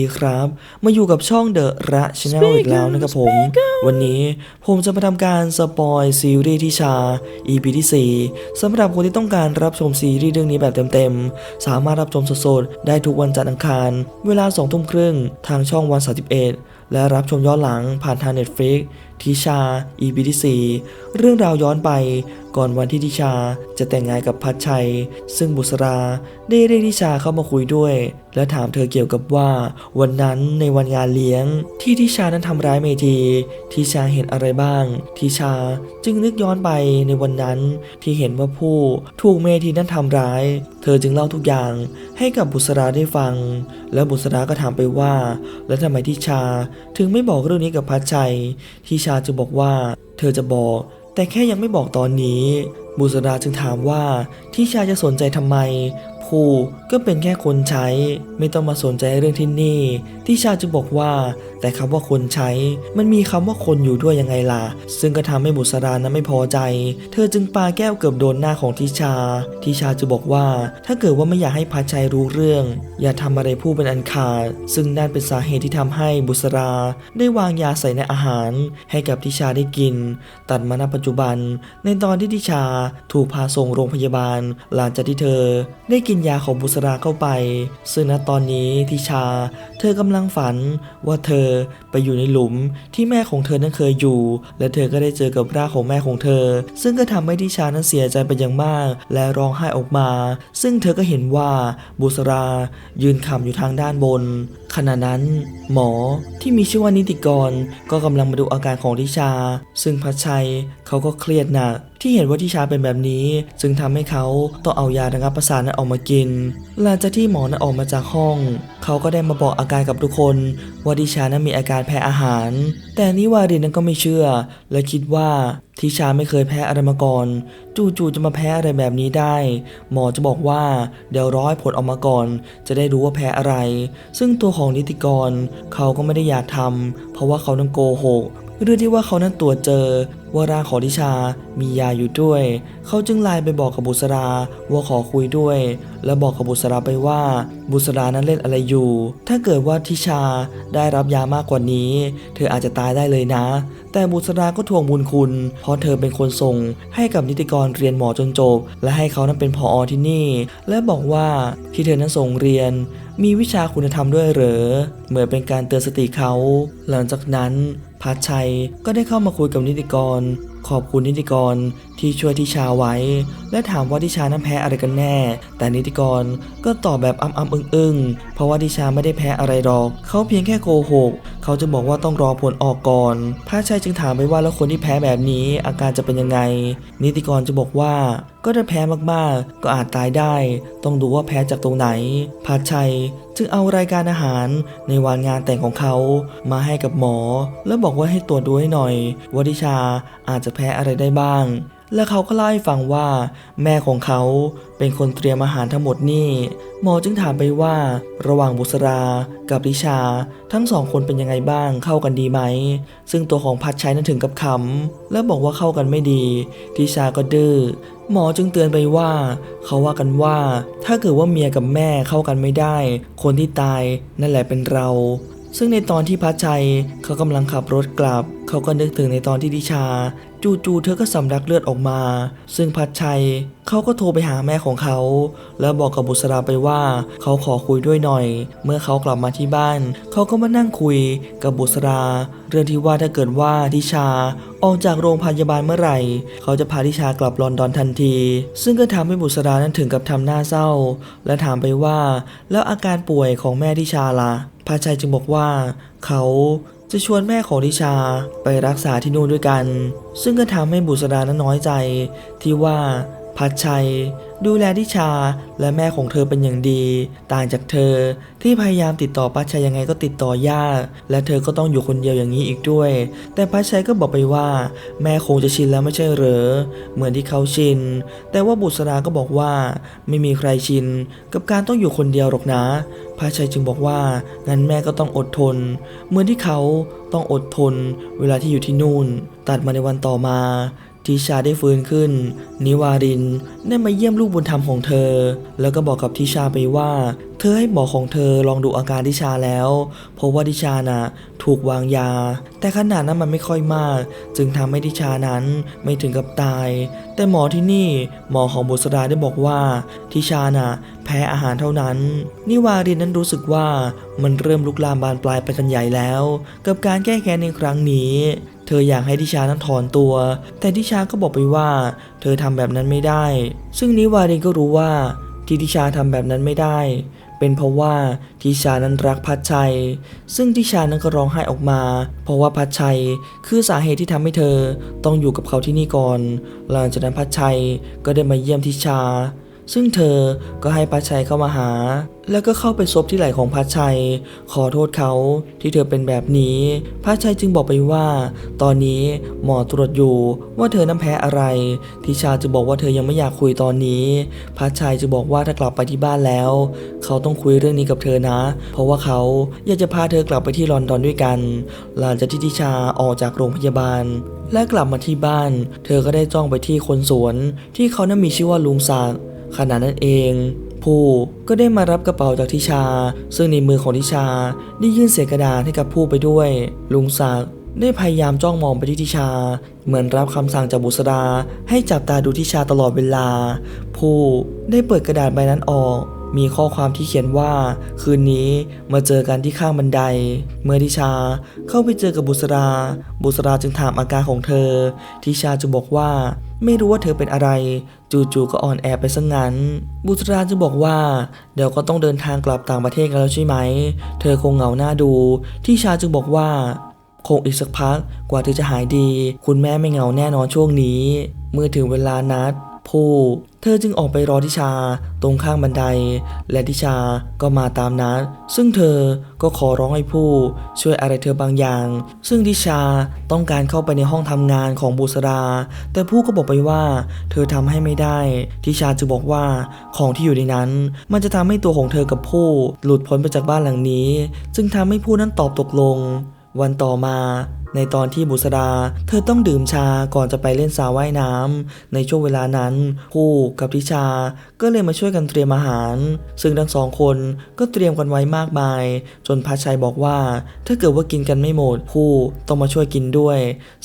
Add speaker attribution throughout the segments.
Speaker 1: ดีครับ มาอยู่กับช่องเดอะระชแนลอีกแล้วนะครับผม วันนี้ผมจะมาทำการสปอยซีรีส์ที่ชา EP ที่4สำหรับคนที่ต้องการรับชมซีรีส์เรื่องนี้แบบเต็มๆ สามารถรับชมสดๆ ได้ทุกวันจันทร์อังคาร เวลา2ทุ่มครึ่งทางช่องวัน 31 และรับชมย้อนหลังผ่านทาง Netflix ทิชา EP ที่4เรื่องราวย้อนไปก่อนวันที่ทิชาจะแต่งงานกับพัชชัย ซึ่งบุษราได้เรียกทิชาเข้ามาคุยด้วย และถามเธอเกี่ยวกับว่า วันนั้นในวันงานเลี้ยง ที่ทิชานั้นทำร้ายเมทีทิชาเห็นอะไรบ้างทิชาจึงนึกย้อนไปในวันนั้นที่เห็นว่าผู้ถูกเมทีนั้นทำร้าย เธอจึงเล่าทุกอย่างให้กับบุษราได้ฟัง แล้วบุษราก็ถามไปว่า แล้วทำไมทิชาถึงไม่บอกเรื่องนี้กับพัชชัยทิชาาจึงบอกว่า เธอจะบอก แต่แค่ยังไม่บอกตอนนี้ บุษราจึงถามว่าทิชาจะสนใจทำไม ผู้ก็เป็นแค่คนใช้ ไม่ต้องมาสนใจเรื่องที่นี่ทิชาจึงบอกว่า แต่คำว่าคนใช้ มันมีคำว่าคนอยู่ด้วยยังไงล่ะ ซึ่งก็ทำให้บุษรานั้นไม่พอใจ เธอจึงปาแก้วเกือบโดนหน้าของทิชา ทิชาจึงบอกว่า ถ้าเกิดว่าไม่อยากให้พัชัยรู้เรื่อง อย่าทำอะไรผู้เป็นอันขาด ซึ่งนั่นเป็นสาเหตุที่ทำให้บุษรา ได้วางยาใส่ในอาหาร ให้กับทิชาได้กิน ตัดมาณปัจจุบัน ในตอนที่ทิชาถูกพาส่งโรงพยาบาล หลังจากที่เธอ ได้กินยาของบุษราเข้าไป ซึ่งณตอนนี้ทิชา เธอกำลังฝันว่าเธอไปอยู่ในหลุมที่แม่ของเธอนั้นเคยอยู่ และเธอก็ได้เจอกับร่างของแม่ของเธอ ซึ่งก็ทำให้ทิชานั้นเสียใจไปอย่างมาก และร้องไห้ออกมา ซึ่งเธอก็เห็นว่าบุษรายืนขำอยู่ทางด้านบน ขณะนั้นหมอที่มีชื่อว่านิติกรก็กำลังมาดูอาการของทิชา ซึ่งพัชชัยเขาก็เครียดหนักที่เห็นว่าทิชาเป็นแบบนี้ จึงทำให้เขาต้องเอายาระงับประสาทนั้นออกมากิน หลังจากที่หมอนั้นออกมาจากห้อง เขาก็ได้มาบอกอาการกับทุกคน ว่าทิชานั้นมีอาการแพ้อาหาร แต่นิวารินนั้นก็ไม่เชื่อ และคิดว่า ทิชาไม่เคยแพ้อะไรมาก่อน จู่ๆจะมาแพ้อะไรแบบนี้ได้ หมอจะบอกว่าเดี๋ยวรอยผลออกมาก่อน จะได้รู้ว่าแพ้อะไร ซึ่งตัวของนิติกรเขาก็ไม่ได้อยากทำเพราะว่าเขาต้องโกหก เรื่องที่ว่าเขานั้นตรวจเจอว่าร่างของทิชา มียาอยู่ด้วย เขาจึงไลน์ไปบอกกับบุษราว่าขอคุยด้วย และบอกกับบุษราไปว่า บุษรานั้นเล่นอะไรอยู่ ถ้าเกิดว่าทิชาได้รับยามากกว่านี้ เธออาจจะตายได้เลยนะ แต่บุษราก็ทวงบุญคุณ เพราะเธอเป็นคนส่ง ให้กับนิติกรเรียนหมอจนจบ และให้เขานั้นเป็นพออที่นี่ และบอกว่าที่เธอนั้นส่งเรียน มีวิชาคุณธรรมด้วยเหรอ เหมือนเป็นการเตือนสติเขา หลังจากนั้น พัชชัยก็ได้เข้ามาคุยกับนิติกร ขอบคุณนิติกร ที่ช่วยทิชาไว้ และถามว่าทิชานั้นแพ้อะไรกันแน่ แต่นิติกรก็ตอบแบบอ้ำๆอึ้งๆเพราะว่าทิชาไม่ได้แพ้อะไรหรอก เขาเพียงแค่โกหก เขาจะบอกว่าต้องรอผลออกก่อนพัชชัยจึงถามไปว่าแล้วคนที่แพ้แบบนี้อาการจะเป็นยังไง นิติกรจะบอกว่าก็ถ้าแพ้มากๆ ก็อาจตายได้ ต้องดูว่าแพ้จากตรงไหนพัชชัยจึงเอารายการอาหารในวันงานแต่งของเขามาให้กับหมอ แล้วบอกว่าให้ตรวจดูให้หน่อยว่าทิชาอาจจะแพ้อะไรได้บ้างและเขาก็เล่าให้ฟังว่า แม่ของเขาเป็นคนเตรียมอาหารทั้งหมดนี่ หมอจึงถามไปว่า ระหว่างบุษรากับริชา ทั้งสองคนเป็นยังไงบ้างเข้ากันดีไหม ซึ่งตัวของพัดใชัยนั้นถึงกับขำและบอกว่าเข้ากันไม่ดีทิชาก็ดื้อหมอจึงเตือนไปว่า เขาว่ากันว่า ถ้าเกิดว่าเมียกับแม่เข้ากันไม่ได้ คนที่ตายนั่นแหละเป็นเรา ซึ่งในตอนที่พัชชัยเขากำลังขับรถกลับ เขาก็นึกถึงในตอนที่ดิชา จู่ๆเธอก็สำลักเลือดออกมา ซึ่งพัชชัยเขาก็โทรไปหาแม่ของเขา แล้วบอกกับบุษราไปว่าเขาขอคุยด้วยหน่อย เมื่อเขากลับมาที่บ้าน เขาก็มานั่งคุยกับบุษรา เรื่องที่ว่าถ้าเกิดว่าดิชาออกจากโรงพยาบาลเมื่อไหร่ เขาจะพาดิชากลับลอนดอนทันที ซึ่งก็ทำให้บุษรานั้นถึงกับทำหน้าเศร้า และถามไปว่า แล้วอาการป่วยของแม่ดิชาล่ะ พาชัยจึงบอกว่า เขาจะชวนแม่ของดิชาไปรักษาที่นู่นด้วยกัน ซึ่งก็ทำให้บุษรานั้นน้อยใจที่ว่า พัชชัย ดูแลดิชาและแม่ของเธอเป็นอย่างดี ต่างจากเธอที่พยายามติดต่อพัชชัยยังไงก็ติดต่อยากและเธอก็ต้องอยู่คนเดียวอย่างนี้อีกด้วย แต่พัชชัยก็บอกไปว่า แม่คงจะชินแล้วไม่ใช่เหรอเหมือนที่เขาชิน แต่ว่าบุษราก็บอกว่าไม่มีใครชิน กับการต้องอยู่คนเดียวหรอกนะพระชัยจึงบอกว่างั้นแม่ก็ต้องอดทน เหมือนที่เขาต้องอดทน เวลาที่อยู่ที่นู่น ตัดมาในวันต่อมา ทิชาได้ฟื้นขึ้น นิวารินได้มาเยี่ยมลูกบุญธรรมของเธอ แล้วก็บอกกับทิชาไปว่า เธอให้หมอของเธอลองดูอาการทิชาแล้วพบว่าทิชาน่ะถูกวางยา แต่ขนาดนั้นมันไม่ค่อยมาก จึงทำให้ทิชานั้นไม่ถึงกับตาย แต่หมอที่นี่หมอของบุษราได้บอกว่าทิชาน่ะแพ้อาหารเท่านั้น นิวารินนั้นรู้สึกว่ามันเริ่มลุกลามบานปลายไปกันใหญ่แล้ว กับการแก้แค้นในครั้งนี้เธออยากให้ทิชานั้นถอนตัว แต่ทิชาก็บอกไปว่า เธอทำแบบนั้นไม่ได้ ซึ่งนิวารินก็รู้ว่าที่ทิชาทำแบบนั้นไม่ได้ เป็นเพราะว่าทิชานั้นรักพัชชัย ซึ่งทิชานั้นก็ร้องไห้ออกมา เพราะว่าพัชชัยคือสาเหตุที่ทำให้เธอต้องอยู่กับเขาที่นี่ก่อน หลังจากนั้นพัชชัยก็ได้มาเยี่ยมทิชา ซึ่งเธอก็ให้พัชชัยเข้ามาหา แล้วก็เข้าไปซบที่ไหล่ของพัชชัย ขอโทษเขาที่เธอเป็นแบบนี้พัชชัยจึงบอกไปว่า ตอนนี้หมอตรวจอยู่ว่าเธอน้ำแพ้อะไร ทิชาจะบอกว่าเธอยังไม่อยากคุยตอนนี้พัชชัยจะบอกว่าถ้ากลับไปที่บ้านแล้ว เขาต้องคุยเรื่องนี้กับเธอนะ เพราะว่าเขาอยากจะพาเธอกลับไปที่ลอนดอนด้วยกัน หลังจากที่ทิชาออกจากโรงพยาบาลและกลับมาที่บ้าน เธอก็ได้จ้องไปที่คนสวน ที่เขานั้นมีชื่อว่าลุงศักดิ์ ขณะนั้นเองผู้ก็ได้มารับกระเป๋าจากทิชา ซึ่งในมือของทิชาได้ยื่นเศษกระดาษให้กับผู้ไปด้วย ลุงศักดิ์ได้พยายามจ้องมองไปที่ทิชา เหมือนรับคำสั่งจากบุษราให้จับตาดูทิชาตลอดเวลา ผู้ได้เปิดกระดาษใบนั้นออก มีข้อความที่เขียนว่า คืนนี้มาเจอกันที่ข้างบันได เมื่อทิชาเข้าไปเจอกับบุษรา บุษราจึงถามอาการของเธอ ทิชาจึงบอกว่า ไม่รู้ว่าเธอเป็นอะไร จู่ๆก็อ่อนแอไปซะงงั้น บุตราจึงบอกว่า เดี๋ยวก็ต้องเดินทางกลับต่างประเทศกันแล้วใช่ไหม เธอคงเหงาหน้าดู ที่ชาจึงบอกว่า คงอีกสักพักกว่าเธอจะหายดี คุณแม่ไม่เหงาแน่นอนช่วงนี้ เมื่อถึงเวลานัด ผู้เธอจึงออกไปรอทิชาตรงข้างบันได และทิชาก็มาตามนัด ซึ่งเธอก็ขอร้องให้ผู้ ช่วยอะไรเธอบางอย่าง ซึ่งทิชาต้องการเข้าไปในห้องทำงานของบุษรา แต่ผู้ก็บอกไปว่า เธอทำให้ไม่ได้ ทิชาจะบอกว่าของที่อยู่ในนั้น มันจะทำให้ตัวของเธอกับผู้ หลุดพ้นไปจากบ้านหลังนี้ จึงทำให้ผู้นั้นตอบตกลง วันต่อมา ในตอนที่บุษราเธอต้องดื่มชาก่อนจะไปเล่นสระว่ายน้ำในช่วงเวลานั้นผู้กับทิชาก็เลยมาช่วยกันเตรียมอาหาร ซึ่งทั้งสองคนก็เตรียมกันไว้มากมาย จนพัชชัยบอกว่า ถ้าเกิดว่ากินกันไม่หมดผู้ต้องมาช่วยกินด้วย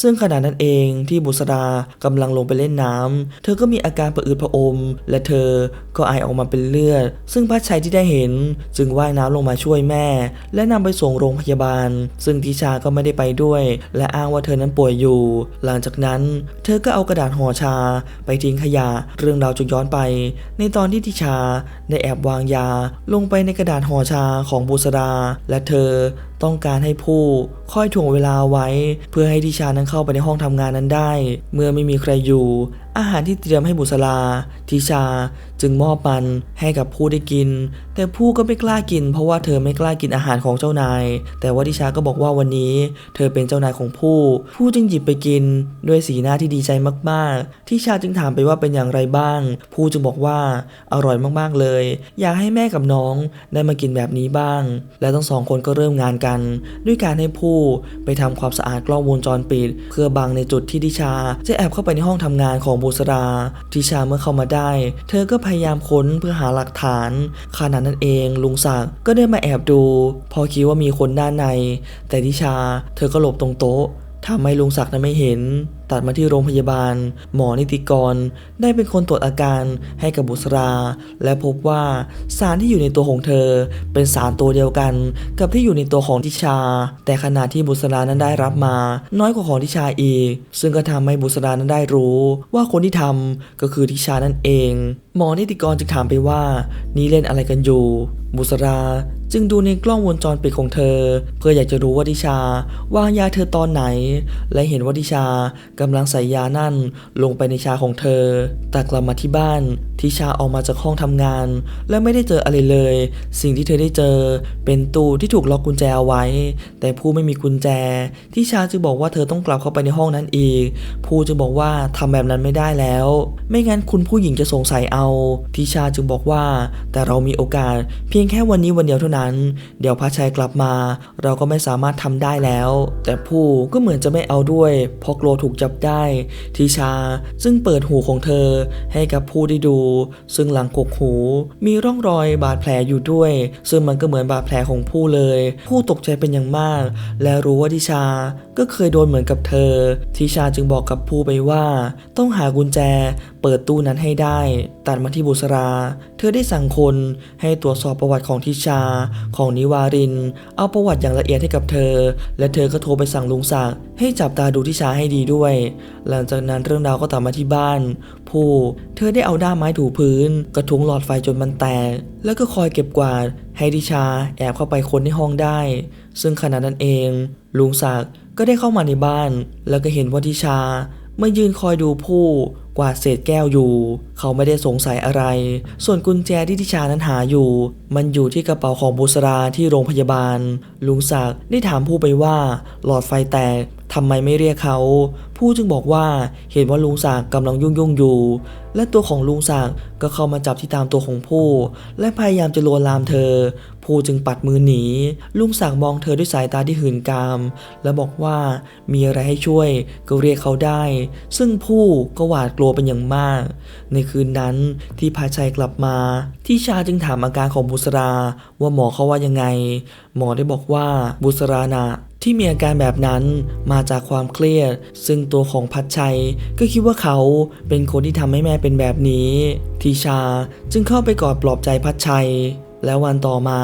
Speaker 1: ซึ่งขณะนั้นเองที่บุษรากำลังลงไปเล่นน้ำเธอก็มีอาการประอืดผะอม และเธอก็ไอออกมาเป็นเลือด ซึ่งพัชชัยที่ได้เห็น จึงว่ายน้ำลงมาช่วยแม่ และนำไปส่งโรงพยาบาล ซึ่งทิิชาก็ไม่ได้ไปด้วย และอ้างว่าเธอนั้นป่วยอยู่ หลังจากนั้น เธอก็เอากระดาษห่อชา ไปทิ้งขยะ เรื่องราวจึงย้อนไป ในตอนที่ทิชาได้แอบวางยา ลงไปในกระดาษห่อชาของบุษราและเธอ ต้องการให้ผู้คอยถ่วงเวลาไว้ เพื่อให้ทิชานั้นเข้าไปในห้องทำงานนั้นได้ เมื่อไม่มีใครอยู่ อาหารที่เตรียมให้บุษราทิชาจึงมอบมันให้กับผู้ได้กิน แต่ผู้ก็ไม่กล้ากิน เพราะว่าเธอไม่กล้ากินอาหารของเจ้านาย แต่ว่าทิชาก็บอกว่าวันนี้ เธอเป็นเจ้านายของผู้ ผู้จึงหยิบไปกิน ด้วยสีหน้าที่ดีใจมากๆทิชาจึงถามไปว่าเป็นอย่างไรบ้าง ผู้จึงบอกว่าอร่อยมากๆเลย อยากให้แม่กับน้องได้มากินแบบนี้บ้าง และทั้งสองคนก็เริ่มงานกันด้วยการให้ผู้ไปทำความสะอาดกล้องวงจรปิด เพื่อบังในจุดที่ทิชา จะแอบเข้าไปในห้องทำงานของบุษราทิชาเมื่อเข้ามาได้ เธอก็พยายามค้นเพื่อหาหลักฐานขณะนั้นเอง ลุงศักดิ์ก็ได้มาแอบดู พอคิดว่ามีคนด้านใน แต่ทิชา เธอก็หลบตรงโต๊ะ ทำให้ลุงศักดิ์นั้นไม่เห็น ตัดมาที่โรงพยาบาล หมอนิติกร ได้เป็นคนตรวจอาการให้กับบุษรา และพบว่าสารที่อยู่ในตัวของเธอ เป็นสารตัวเดียวกัน กับที่อยู่ในตัวของทิชา แต่ขณะที่บุษรานั้นได้รับมา น้อยกว่าของทิชาอีก ซึ่งก็ทำให้บุษรานั้นได้รู้ ว่าคนที่ทำก็คือทิชานั่นเอง หมอนิติกรจึงถามไปว่า นี่เล่นอะไรกันอยู่ บุษรา จึงดูในกล้องวงจรปิดของเธอ เพื่ออยากจะรู้ว่าทิชาวางยาเธอตอนไหน และเห็นว่าทิชากำลังใส่ยานั่นลงไปในชาของเธอ แต่กลับมาที่บ้านทิชาออกมาจากห้องทำงาน และไม่ได้เจออะไรเลย สิ่งที่เธอได้เจอ เป็นตู้ที่ถูกล็อกกุญแจเอาไว้ แต่ผู้ไม่มีกุญแจทิชาจึงบอกว่าเธอต้องกลับเข้าไปในห้องนั้นอีก ผู้จึงบอกว่าทำแบบนั้นไม่ได้แล้ว ไม่งั้นคุณผู้หญิงจะสงสัยเอาทิชาจึงบอกว่า แต่เรามีโอกาสเพียงแค่วันนี้วันเดียวเท่านั้นนั้น เดี๋ยวพระชัยกลับมา เราก็ไม่สามารถทำได้แล้ว แต่ผู้ก็เหมือนจะไม่เอาด้วยเพราะกลัวถูกจับได้ ทิชาซึ่งเปิดหูของเธอให้กับผู้ได้ดู ซึ่งหลังกกหูมีร่องรอยบาดแผลอยู่ด้วย ซึ่งมันก็เหมือนบาดแผลของผู้เลย ผู้ตกใจเป็นอย่างมาก และรู้ว่าทิชาก็เคยโดนเหมือนกับเธอ ทิชาจึงบอกกับผู้ไปว่า ต้องหากุญแจเปิดตู้นั้นให้ได้ ตัดมาที่บุษรา เธอได้สั่งคนให้ตรวจสอบประวัติของทิชาของนิวาริน เอาประวัติอย่างละเอียดให้กับเธอ และเธอก็โทรไปสั่งลุงศักดิ์ให้จับตาดูทิชาให้ดีด้วย หลังจากนั้นเรื่องราวก็ตามมาที่บ้านผู้เธอได้เอาด้ามไม้ถูพื้น กระทุ้งหลอดไฟจนมันแตกแล้วก็คอยเก็บกวาดให้ทิชาแอบเข้าไปค้นในห้องได้ ซึ่งขณะนั้นเอง ลุงศักดิ์ ก็ได้เข้ามาในบ้าน แล้วก็เห็นว่าทิชาเมายืนคอยดูผู้กวาดเศษแก้วอยู่ เขาไม่ได้สงสัยอะไร ส่วนกุญแจที่ทิชานั้นหาอยู่ มันอยู่ที่กระเป๋าของบุษราที่โรงพยาบาล ลุงศักดิ์ได้ถามผู้ไปว่า หลอดไฟแตกทำไมไม่เรียกเขา ผู้จึงบอกว่าเห็นว่าลุงศักดิ์กำลังยุ่งยุ่งอยู่ และตัวของลุงศักดิ์ก็เข้ามาจับที่ตามตัวของผู้ และพยายามจะลวนลามเธอ ผู้จึงปัดมือหนี ลุงศักดิ์มองเธอด้วยสายตาที่หื่นกาม และบอกว่ามีอะไรให้ช่วยก็เรียกเขาได้ ซึ่งผู้ก็หวาดกลัวเป็นอย่างมาก ในคืนนั้นที่พาชัยกลับมา ที่ชาจึงถามอาการของบุษราว่าหมอเขาว่ายังไง หมอได้บอกว่าบุษรานะที่มีอาการแบบนั้นมาจากความเครียด ซึ่งตัวของพัชชัยก็คิดว่าเขาเป็นคนที่ทำให้แม่เป็นแบบนี้ ทีชาจึงเข้าไปกอดปลอบใจพัชชัย แล้ววันต่อมา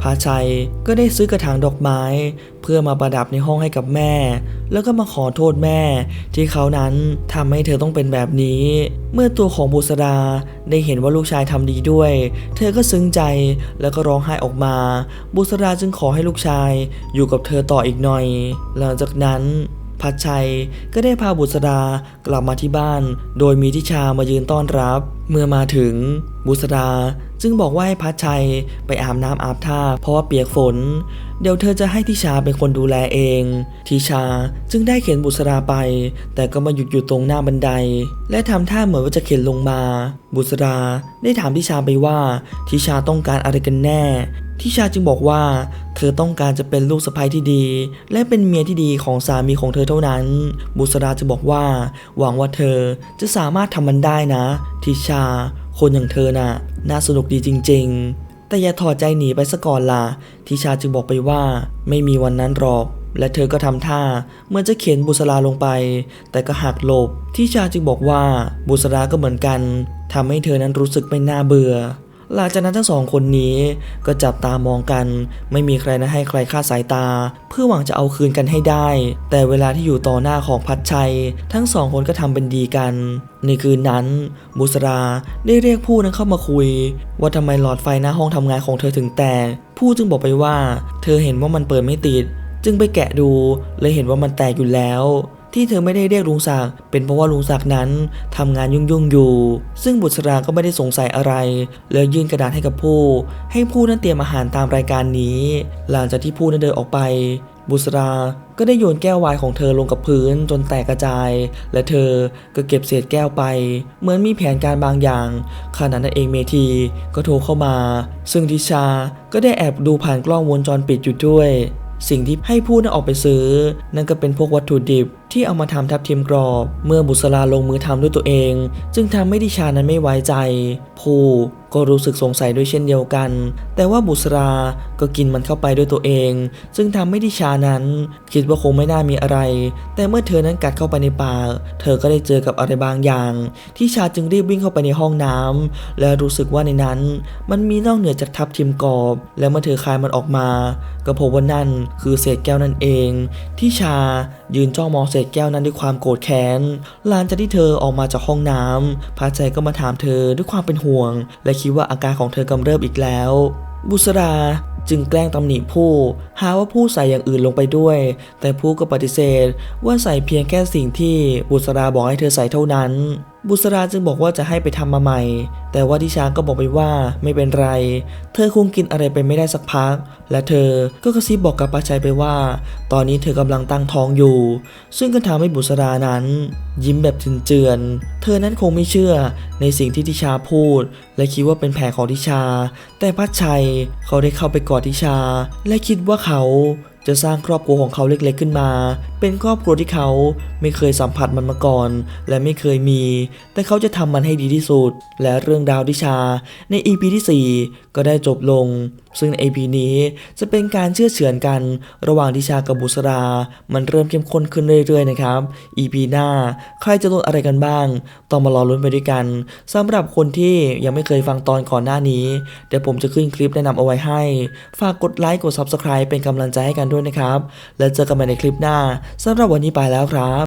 Speaker 1: พาชัยก็ได้ซื้อกระถางดอกไม้ เพื่อมาประดับในห้องให้กับแม่ แล้วก็มาขอโทษแม่ ที่เขานั้นทำให้เธอต้องเป็นแบบนี้ เมื่อตัวของบุษราได้เห็นว่าลูกชายทำดีด้วย เธอก็ซึ้งใจแล้วก็ร้องไห้ออกมา บุษราจึงขอให้ลูกชายอยู่กับเธอต่ออีกหน่อย หลังจากนั้นพัชชัยก็ได้พาบุษรากลับมาที่บ้าน โดยมีทิชามายืนต้อนรับ เมื่อมาถึงบุษรา จึงบอกว่าให้พัชชัยไปอาบน้ำอาบท่าเพราะว่าเปียกฝน เดี๋ยวเธอจะให้ทิชาเป็นคนดูแลเอง ทิชาจึงได้เข็นบุษราไป แต่ก็มาหยุดอยู่ตรงหน้าบันได และทำท่าเหมือนว่าจะเข็นลงมา บุษราได้ถามทิชาไปว่าทิชาต้องการอะไรกันแน่ ทิชาจึงบอกว่า เธอต้องการจะเป็นลูกสะใภ้ที่ดี และเป็นเมียที่ดีของสามีของเธอเท่านั้น บุษราจะบอกว่า หวังว่าเธอจะสามารถทำมันได้นะ ทิชา คนอย่างเธอน่ะ น่าสนุกดีจริง ๆ แต่อย่าถอดใจหนีไปซะก่อนล่ะทิชาจึงบอกไปว่า ไม่มีวันนั้นหรอก และเธอก็ทำท่าเหมือนจะเขียนบุษราลงไป แต่ก็หักหลบทิชาจึงบอกว่าบุษราก็เหมือนกันทำให้เธอนั้นรู้สึกไม่น่าเบื่อ หลังจากนั้นทั้งสองคนนี้ก็จับตามองกัน ไม่มีใครนะให้ใครคาดสายตา เพื่อหวังจะเอาคืนกันให้ได้ แต่เวลาที่อยู่ต่อหน้าของพัดชัย ทั้งสองคนก็ทำเป็นดีกัน ในคืนนั้น บุษราได้เรียกผู้นั้นเข้ามาคุย ว่าทำไมหลอดไฟหน้าห้องทำงานของเธอถึงแตกผู้จึงบอกไปว่า เธอเห็นว่ามันเปิดไม่ติด จึงไปแกะดูเลยเห็นว่ามันแตกอยู่แล้ว ที่เธอไม่ได้เรียกลุงศักดิ์เป็นเพราะว่าลุงศักดิ์นั้นทำงานยุ่งๆอยู่ ซึ่งบุษราก็ไม่ได้สงสัยอะไรเลยยื่นกระดาษให้กับผู้ ให้ผู้นั้นเตรียมอาหารตามรายการนี้ หลังจากที่ผู้นั้นเดินออกไป บุษราก็ได้โยนแก้วไวน์ของเธอลงกับพื้นจนแตกกระจาย และเธอก็เก็บเศษแก้วไป เหมือนมีแผนการบางอย่างขณะนั้นเองเมทีก็โทรเข้ามา ซึ่งทิชาก็ได้แอบดูผ่านกล้องวงจรปิดอยู่ด้วย สิ่งที่ให้ผู้นั้นออกไปซื้อ นั่นก็เป็นพวกวัตถุดิบที่เอามาทำทับทิมกรอบ เมื่อบุษราลงมือทำด้วยตัวเอง จึงทำให้ดิชานั้นไม่ไว้ใจ ผู้ ก็รู้สึกสงสัยด้วยเช่นเดียวกัน แต่ว่าบุษราก็กินมันเข้าไปด้วยตัวเอง ซึ่งทำให้ดิชานั้น คิดว่าคงไม่น่ามีอะไร แต่เมื่อเธอนั้นกัดเข้าไปในปากเธอก็ได้เจอกับอะไรบางอย่างที่ชาจึงรีบวิ่งเข้าไปในห้องน้ำและรู้สึกว่าในนั้น มันมีนอกเหนือจากทับทิมกรอบ และเมื่อเธอคลายมันออกมา ก็พบว่านั่นคือเศษแก้วนั่นเอง ที่ชายืนจ้องมองเศษแก้วนั้นด้วยความโกรธแค้นหลังจากที่เธอออกมาจากห้องน้ำพระใจก็มาถามเธอด้วยความเป็นห่วง และคิดว่าอาการของเธอกำเริบอีกแล้ว บุษราจึงแกล้งตำหนิผู้ หาว่าผู้ใส่อย่างอื่นลงไปด้วย แต่ผู้ก็ปฏิเสธว่าใส่เพียงแค่สิ่งที่บุษราบอกให้เธอใส่เท่านั้น บุษราจึงบอกว่าจะให้ไปทำมาใหม่ แต่ว่าทิชาก็บอกไปว่าไม่เป็นไร เธอคงกินอะไรไปไม่ได้สักพัก และเธอก็กระซิบบอกกับปาชัยไปว่า ตอนนี้เธอกำลังตั้งท้องอยู่ ซึ่งก็ทำให้บุษรานั้น ยิ้มแบบเจือนเธอนั้นคงไม่เชื่อในสิ่งที่ทิชาพูด และคิดว่าเป็นแผลของทิชา แต่พัชชัยเขาได้เข้าไปกอดทิชา และคิดว่าเขาจะสร้างครอบครัวของเขาเล็กๆขึ้นมา เป็นครอบครัวที่เขาไม่เคยสัมผัสมันมาก่อน และไม่เคยมี แต่เขาจะทำมันให้ดีที่สุด และเรื่องดาวทิชาใน EP ที่ 4 ก็ได้จบลง ซึ่งใน EP นี้จะเป็นการเชื่อเฉือนกันระหว่างทิชากับบุษรา มันเริ่มเข้มข้นขึ้นเรื่อยๆนะครับ EP หน้าใครจะโดนอะไรกันบ้าง ต้องมารอลุ้นไปด้วยกันสำหรับคนที่ยังไม่เคยฟังตอนก่อนหน้านี้ เดี๋ยวผมจะขึ้นคลิปแนะนำเอาไว้ให้ ฝากกดไลค์กด Subscribe เป็นกำลังใจให้กันด้วยนะครับ แล้วเจอกันใหม่ในคลิปหน้าสำหรับวันนี้ไปแล้วครับ